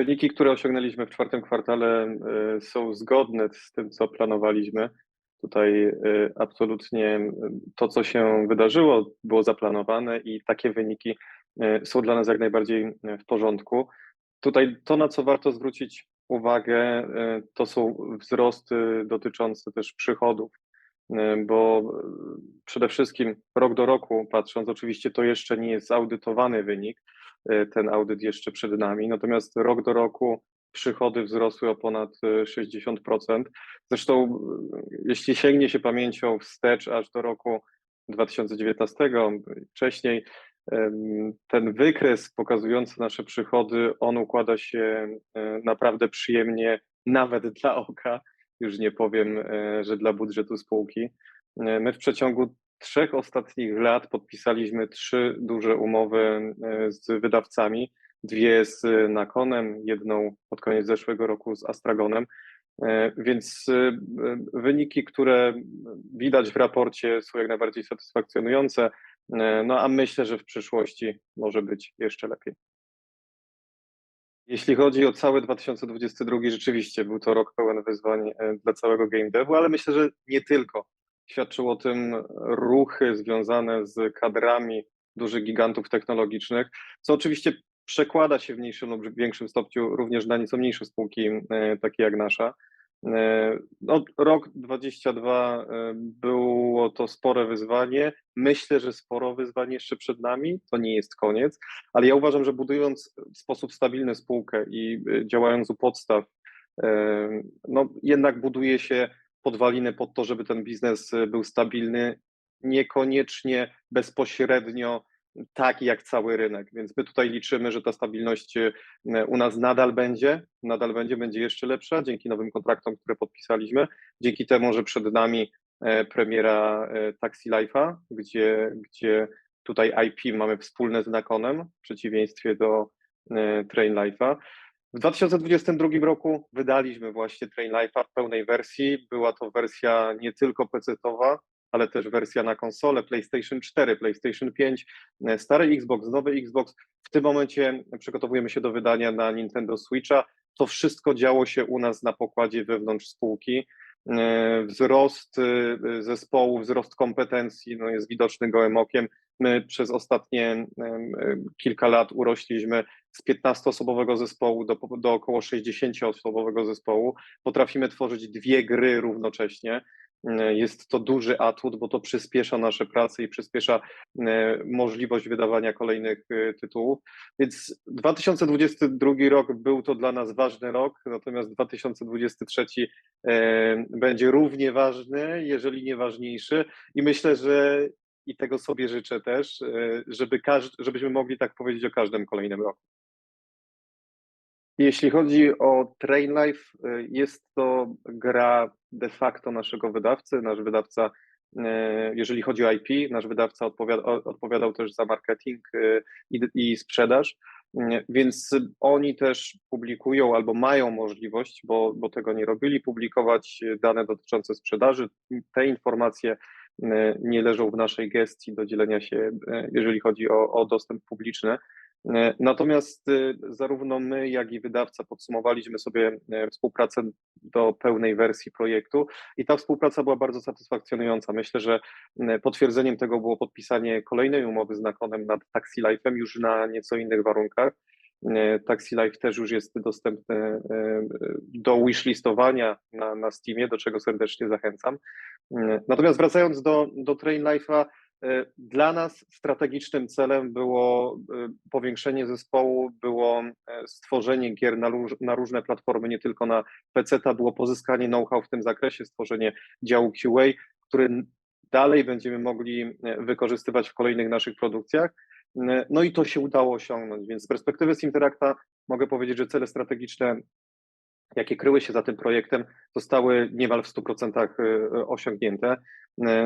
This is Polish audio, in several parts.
Wyniki, które osiągnęliśmy w czwartym kwartale, y, są zgodne z tym, co planowaliśmy. Tutaj y, absolutnie y, to, co się wydarzyło, było zaplanowane i takie wyniki są dla nas jak najbardziej w porządku. Tutaj to, na co warto zwrócić uwagę, to są wzrosty dotyczące też przychodów, bo przede wszystkim rok do roku, patrząc, oczywiście to jeszcze nie jest zaudytowany wynik, ten audyt jeszcze przed nami, natomiast rok do roku przychody wzrosły o ponad y, 60%. Zresztą, y, jeśli sięgnie się pamięcią wstecz aż do roku 2019, wcześniej, ten wykres pokazujący nasze przychody, on układa się y, naprawdę przyjemnie, nawet dla oka, już nie powiem, y, że dla budżetu spółki. Y, My w przeciągu trzech ostatnich lat podpisaliśmy trzy duże umowy y, z wydawcami, dwie z Nakonem, jedną pod koniec zeszłego roku z Astragonem. E, Więc y, wyniki, które widać w raporcie, są jak najbardziej satysfakcjonujące. E, No a myślę, że w przyszłości może być jeszcze lepiej. Jeśli chodzi o cały 2022, rzeczywiście był to rok pełen wyzwań e, dla całego game devu, ale myślę, że nie tylko. Świadczył o tym ruchy związane z kadrami dużych gigantów technologicznych, co oczywiście przekłada się w mniejszym lub większym stopniu również na nieco mniejsze spółki, e, takie jak nasza. E, No, rok 22 e, było to spore wyzwanie. Myślę, że sporo wyzwań jeszcze przed nami. To nie jest koniec, ale ja uważam, że budując w sposób stabilny spółkę i działając u podstaw, no jednak buduje się podwaliny pod to, żeby ten biznes e, był stabilny, niekoniecznie bezpośrednio tak jak cały rynek. Więc my tutaj liczymy, że ta stabilność e, u nas nadal będzie, nadal będzie, będzie jeszcze lepsza dzięki nowym kontraktom, które podpisaliśmy, dzięki temu, że przed nami e, premiera e, Taxi Life'a, gdzie, gdzie tutaj IP mamy wspólne z Nakonem, w przeciwieństwie do e, Train Life'a. W 2022 roku wydaliśmy właśnie Train Life'a w pełnej wersji. Była to wersja nie tylko PC-towa, ale też wersja na konsolę PlayStation 4, PlayStation 5, e, stary Xbox, nowy Xbox. W tym momencie przygotowujemy się do wydania na Nintendo Switcha. To wszystko działo się u nas na pokładzie wewnątrz spółki. E, Wzrost e, zespołu, wzrost kompetencji no jest widoczny gołym okiem. My przez ostatnie em, kilka lat urośliśmy z 15-osobowego zespołu do, do około 60-osobowego zespołu. Potrafimy tworzyć dwie gry równocześnie. E, Jest to duży atut, bo to przyspiesza nasze prace i przyspiesza e, możliwość wydawania kolejnych e, tytułów. Więc 2022 rok był to dla nas ważny rok, natomiast 2023 e, będzie równie ważny, jeżeli nie ważniejszy. I myślę, że i tego sobie życzę też, żeby każdy, żebyśmy mogli tak powiedzieć o każdym kolejnym roku. Jeśli chodzi o Train Life, jest to gra de facto naszego wydawcy. Nasz wydawca, y, jeżeli chodzi o IP, nasz wydawca odpowiadał też za marketing y, i, i sprzedaż, Y, więc oni też publikują albo mają możliwość, bo, bo tego nie robili, publikować dane dotyczące sprzedaży. Te informacje nie leżą w naszej gestii do dzielenia się, jeżeli chodzi o, o dostęp publiczny. E, Natomiast y, zarówno my, jak i wydawca podsumowaliśmy sobie e, współpracę do pełnej wersji projektu i ta współpraca była bardzo satysfakcjonująca. Myślę, że e, potwierdzeniem tego było podpisanie kolejnej umowy z Nakonem nad Taxi Life'em już na nieco innych warunkach. E, Taxi Life też już jest dostępny e, do wishlistowania na, na Steamie, do czego serdecznie zachęcam. E, Natomiast wracając do, do Train Life'a, E, Dla nas strategicznym celem było e, powiększenie zespołu, było e, stworzenie gier na, na różne platformy, nie tylko na PC, było pozyskanie know-how w tym zakresie, stworzenie działu QA, który dalej będziemy mogli e, wykorzystywać w kolejnych naszych produkcjach. E, No i to się udało osiągnąć, więc z perspektywy Simteracta mogę powiedzieć, że cele strategiczne jakie kryły się za tym projektem, zostały niemal w 100% y, osiągnięte.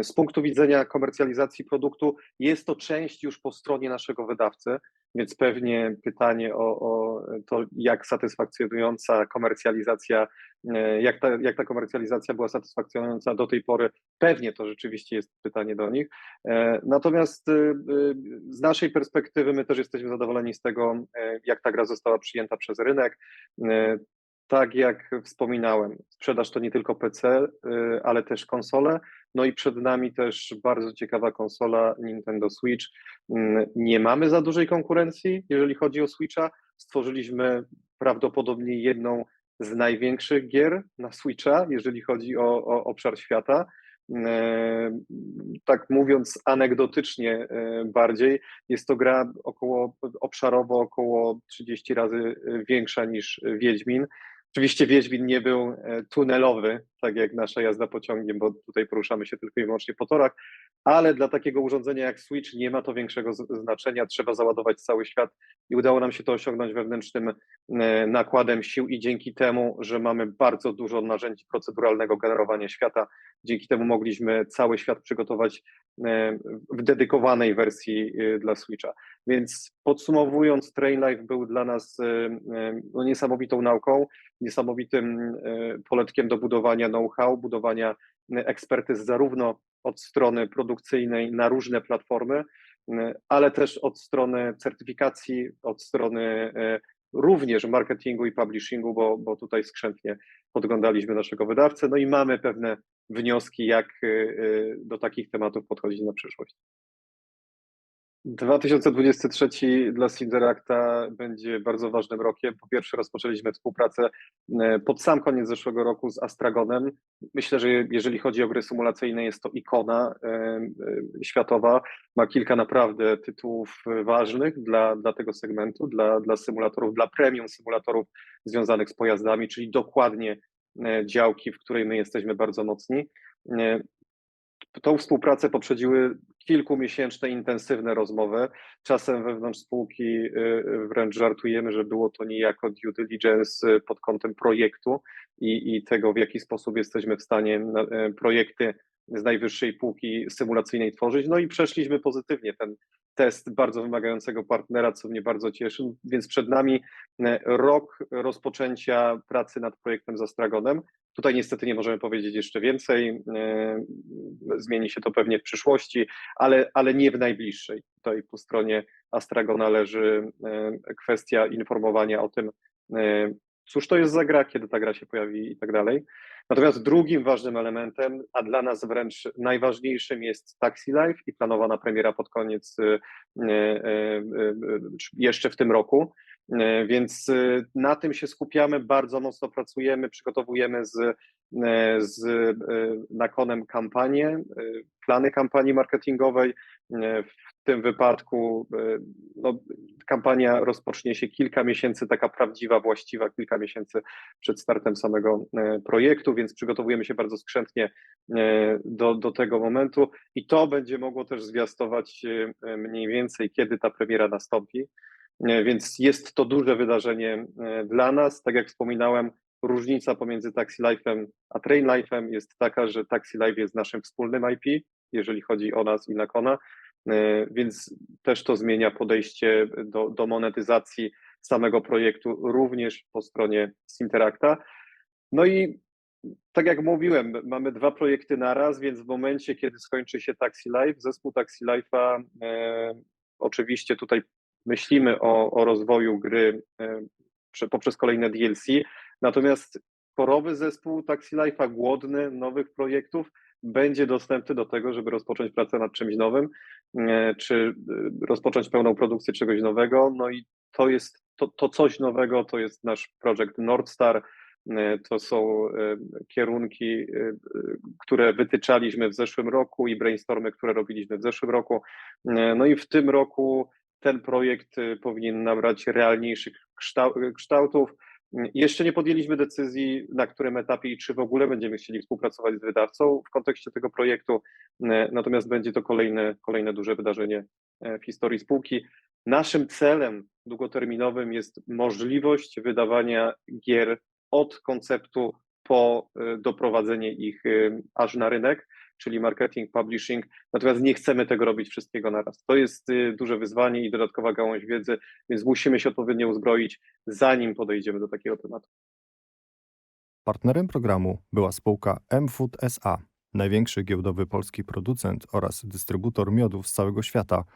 Y, Z punktu widzenia komercjalizacji produktu jest to część już po stronie naszego wydawcy, więc pewnie pytanie o, o to, jak satysfakcjonująca komercjalizacja, y, jak ta, jak ta komercjalizacja była satysfakcjonująca do tej pory, pewnie to rzeczywiście jest pytanie do nich. Natomiast y, y, z naszej perspektywy my też jesteśmy zadowoleni z tego, jak ta gra została przyjęta przez rynek. Tak jak wspominałem, sprzedaż to nie tylko PC, y, ale też konsole. No i przed nami też bardzo ciekawa konsola Nintendo Switch. Mm, Nie mamy za dużej konkurencji, jeżeli chodzi o Switcha. Stworzyliśmy prawdopodobnie jedną z największych gier na Switcha, jeżeli chodzi o, o obszar świata. E, Tak mówiąc anegdotycznie e, bardziej, jest to gra około obszarowo około 30 razy większa niż Wiedźmin. Oczywiście Wiedźmin nie był e, tunelowy, tak jak nasza jazda pociągiem, bo tutaj poruszamy się tylko i wyłącznie po torach, ale dla takiego urządzenia jak Switch nie ma to większego znaczenia, trzeba załadować cały świat i udało nam się to osiągnąć wewnętrznym e, nakładem sił i dzięki temu, że mamy bardzo dużo narzędzi proceduralnego generowania świata, dzięki temu mogliśmy cały świat przygotować e, w dedykowanej wersji dla Switcha. Więc podsumowując, Train Life był dla nas no, niesamowitą nauką, niesamowitym e, poletkiem do budowania know-how, budowania e, ekspertyz zarówno od strony produkcyjnej na różne platformy, e, ale też od strony certyfikacji, od strony również marketingu i publishingu, bo, bo tutaj skrzętnie podglądaliśmy naszego wydawcę, no i mamy pewne wnioski, jak do takich tematów podchodzić na przyszłość. 2023 dla Sinteracta będzie bardzo ważnym rokiem. Po pierwsze, rozpoczęliśmy współpracę e, pod sam koniec zeszłego roku z Astragonem. Myślę, że jeżeli chodzi o gry symulacyjne, jest to ikona e, e, światowa. Ma kilka naprawdę tytułów ważnych dla, dla tego segmentu, dla, dla symulatorów, dla premium symulatorów związanych z pojazdami, czyli dokładnie działki, w której my jesteśmy bardzo mocni. Tą współpracę poprzedziły kilkumiesięczne intensywne rozmowy. Czasem wewnątrz spółki y, wręcz żartujemy, że było to niejako due diligence y, pod kątem projektu i, i tego, w jaki sposób jesteśmy w stanie y, projekty z najwyższej półki symulacyjnej tworzyć. No i przeszliśmy pozytywnie ten test bardzo wymagającego partnera, co mnie bardzo cieszy. Więc przed nami rok rozpoczęcia pracy nad projektem z Astragonem. Tutaj niestety nie możemy powiedzieć jeszcze więcej. e, Zmieni się to pewnie w przyszłości, ale, ale nie w najbliższej. Tutaj po stronie Astragona leży e, kwestia informowania o tym, e, cóż to jest za gra, kiedy ta gra się pojawi i tak dalej. Natomiast drugim ważnym elementem, a dla nas wręcz najważniejszym jest Taxi Life i planowana premiera pod koniec jeszcze w tym roku. E, Więc e, na tym się skupiamy, bardzo mocno pracujemy, przygotowujemy z, e, z Nakonem kampanię, plany kampanii marketingowej. W tym wypadku no, kampania rozpocznie się kilka miesięcy, taka prawdziwa, właściwa, kilka miesięcy przed startem samego projektu, więc przygotowujemy się bardzo skrzętnie do, do tego momentu i to będzie mogło też zwiastować mniej więcej, kiedy ta premiera nastąpi. E, Więc jest to duże wydarzenie e, dla nas. Tak jak wspominałem, różnica pomiędzy Taxi Life'em a Train Life'em jest taka, że Taxi Life jest naszym wspólnym IP, jeżeli chodzi o nas i Nakona, e, więc też to zmienia podejście do, do monetyzacji samego projektu również po stronie Sinteracta. No i tak jak mówiłem, mamy dwa projekty naraz, więc w momencie, kiedy skończy się Taxi Life, zespół Taxi Life'a e, oczywiście tutaj myślimy o, o rozwoju gry e, prze- poprzez kolejne DLC, natomiast korowy zespół Taxi Life'a, głodny nowych projektów, będzie dostępny do tego, żeby rozpocząć pracę nad czymś nowym, e, czy e, rozpocząć pełną produkcję czegoś nowego. No i to jest to, to coś nowego, to jest nasz projekt Nordstar. To są kierunki, które wytyczaliśmy w zeszłym roku i brainstormy, które robiliśmy w zeszłym roku. No i w tym roku ten projekt y, powinien nabrać realniejszych kształ- kształtów. Y, Jeszcze nie podjęliśmy decyzji, na którym etapie i czy w ogóle będziemy chcieli współpracować z wydawcą w kontekście tego projektu, y, natomiast będzie to kolejne, kolejne duże wydarzenie e, w historii spółki. Naszym celem długoterminowym jest możliwość wydawania gier od konceptu po y, doprowadzenie ich y, aż na rynek, czyli marketing, publishing. Natomiast nie chcemy tego robić wszystkiego naraz. To jest y, duże wyzwanie i dodatkowa gałąź wiedzy, więc musimy się odpowiednio uzbroić, zanim podejdziemy do takiego tematu. Partnerem programu była spółka M-Food SA, największy giełdowy polski producent oraz dystrybutor miodów z całego świata –